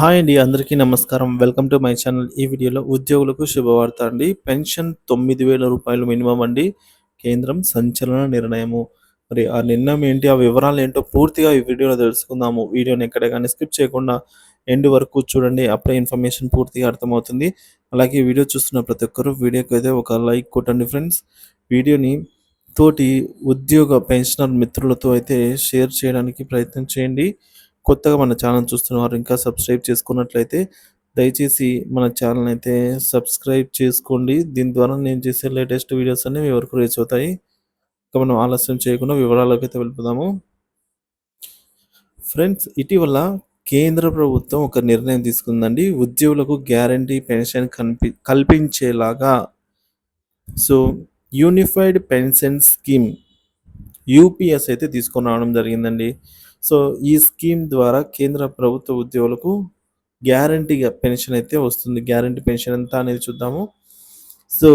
Hi అండి అందరికీ నమస్కారం. Welcome to my channel. ఈ వీడియోలో ఉద్యోగులకు శుభవార్త అండి. పెన్షన్ తొమ్మిది వేల రూపాయలు మినిమం అండి. కేంద్రం సంచలన నిర్ణయము. మరి ఆ నిర్ణయం ఏంటి ఆ వివరాలు ఏంటో పూర్తిగా ఈ వీడియోలో తెలుసుకుందాము. వీడియోని ఎక్కడ కానీ స్కిప్ చేయకుండా ఎండ్ వరకు చూడండి అప్పుడే ఇన్ఫర్మేషన్ పూర్తిగా అర్థమవుతుంది. అలాగే వీడియో చూస్తున్న ప్రతి ఒక్కరూ వీడియోకి అయితే ఒక లైక్ కొట్టండి ఫ్రెండ్స్. వీడియోని తోటి ఉద్యోగ పెన్షనర్ మిత్రులతో అయితే షేర్ చేయడానికి ప్రయత్నం చేయండి. కొత్తగా మన ఛానల్ చూస్తున్నవారు ఇంకా సబ్స్క్రైబ్ చేసుకున్నట్లయితే దయచేసి మన ఛానల్ అయితే సబ్స్క్రైబ్ చేసుకోండి. దీని ద్వారా నేను చేసే లేటెస్ట్ వీడియోస్ అన్నీ మీ వరకు రీచ్ అవుతాయి. ఇంకా మనం ఆలస్యం చేయకుండా వివరాలకు అయితే వెళ్ళిపోదాము. ఫ్రెండ్స్ ఇటీవల కేంద్ర ప్రభుత్వం ఒక నిర్ణయం తీసుకుందండి. ఉద్యోగులకు గ్యారంటీ పెన్షన్ కల్పి కల్పించేలాగా. So unified pension scheme UPS అయితే తీసుకొని రావడం జరిగిందండి. సో ఈ స్కీమ్ ద్వారా కేంద్ర ప్రభుత్వ ఉద్యోగులకు గ్యారంటీగా పెన్షన్ అయితే వస్తుంది. గ్యారంటీ పెన్షన్ ఎంత అనేది చూద్దాము. సో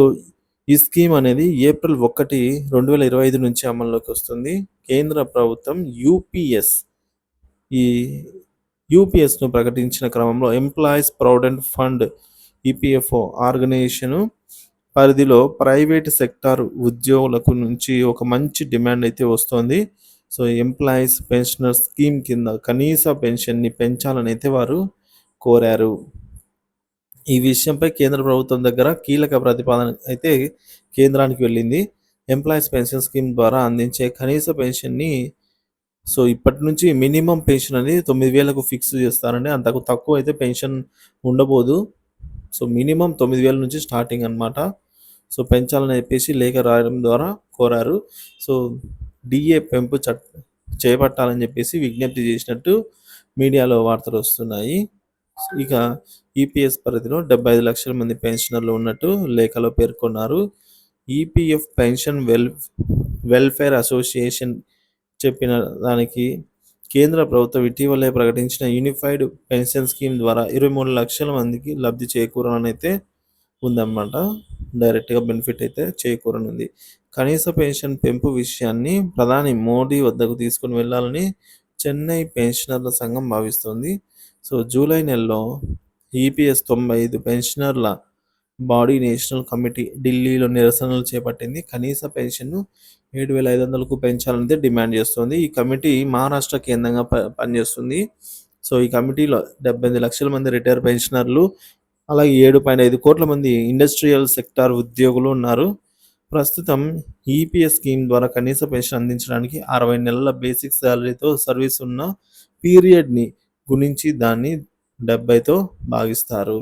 ఈ స్కీమ్ అనేది ఏప్రిల్ ఒకటి రెండు వేల ఇరవై ఐదు నుంచి అమల్లోకి వస్తుంది. కేంద్ర ప్రభుత్వం యూపీఎస్ ఈ యూపీఎస్ను ప్రకటించిన క్రమంలో employees provident fund EPFO organisation పరిధిలో ప్రైవేట్ సెక్టార్ ఉద్యోగులకు నుంచి ఒక మంచి డిమాండ్ అయితే వస్తుంది. సో ఎంప్లాయీస్ పెన్షనర్ స్కీమ్ కింద కనీస పెన్షన్ని పెంచాలని అయితే వారు కోరారు. ఈ విషయంపై కేంద్ర ప్రభుత్వం దగ్గర కీలక ప్రతిపాదన అయితే కేంద్రానికి వెళ్ళింది. ఎంప్లాయీస్ పెన్షన్ స్కీమ్ ద్వారా అందించే కనీస పెన్షన్ని సో ఇప్పటి నుంచి మినిమం పెన్షన్ అనేది తొమ్మిది వేలకు ఫిక్స్ చేస్తారండి. అంతకు తక్కువ అయితే పెన్షన్ ఉండబోదు. సో మినిమం తొమ్మిది వేల నుంచి స్టార్టింగ్ అనమాట సో పెంచాలని చెప్పేసి లేఖ రాయడం ద్వారా కోరారు. సో డిఏ పెంపు చట్ చేపట్టాలని చెప్పేసి విజ్ఞప్తి చేసినట్టు మీడియాలో వార్తలు వస్తున్నాయి. ఇక ఈపీఎస్ పరిధిలో డెబ్బై ఐదు లక్షల మంది పెన్షనర్లు ఉన్నట్టు లేఖలో పేర్కొన్నారు. EPF pension well welfare association చెప్పిన దానికి కేంద్ర ప్రభుత్వం ఇటీవలే ప్రకటించిన యూనిఫైడ్ పెన్షన్ స్కీమ్ ద్వారా ఇరవై మూడు లక్షల మందికి లబ్ధి చేకూరనైతే ఉందన్నమాట. డైరెక్ట్గా బెనిఫిట్ అయితే చేకూరనుంది. కనీస పెన్షన్ పెంపు విషయాన్ని ప్రధాని మోడీ వద్దకు తీసుకుని వెళ్ళాలని చెన్నై పెన్షనర్ల సంఘం భావిస్తుంది. సో జూలై నెలలో ఈపీఎస్ తొంభై ఐదు పెన్షనర్ల బాడీ నేషనల్ కమిటీ ఢిల్లీలో నిరసనలు చేపట్టింది. కనీస పెన్షన్ను ఏడు వేల ఐదు వందలకు పెంచాలంటే డిమాండ్ చేస్తుంది. ఈ కమిటీ మహారాష్ట్ర కేంద్రంగా ప పనిచేస్తుంది. సో ఈ కమిటీలో డెబ్బై లక్షల మంది రిటైర్ పెన్షనర్లు అలాగే ఏడు పాయింట్ ఐదు కోట్ల మంది ఇండస్ట్రియల్ సెక్టార్ ఉద్యోగులు ఉన్నారు. ప్రస్తుతం ఈపీఎస్ స్కీమ్ ద్వారా కనీస పెన్షన్ అందించడానికి అరవై నెలల బేసిక్ శాలరీతో సర్వీస్ ఉన్న పీరియడ్ని గుణించి దాన్ని డెబ్బైతో భాగిస్తారు.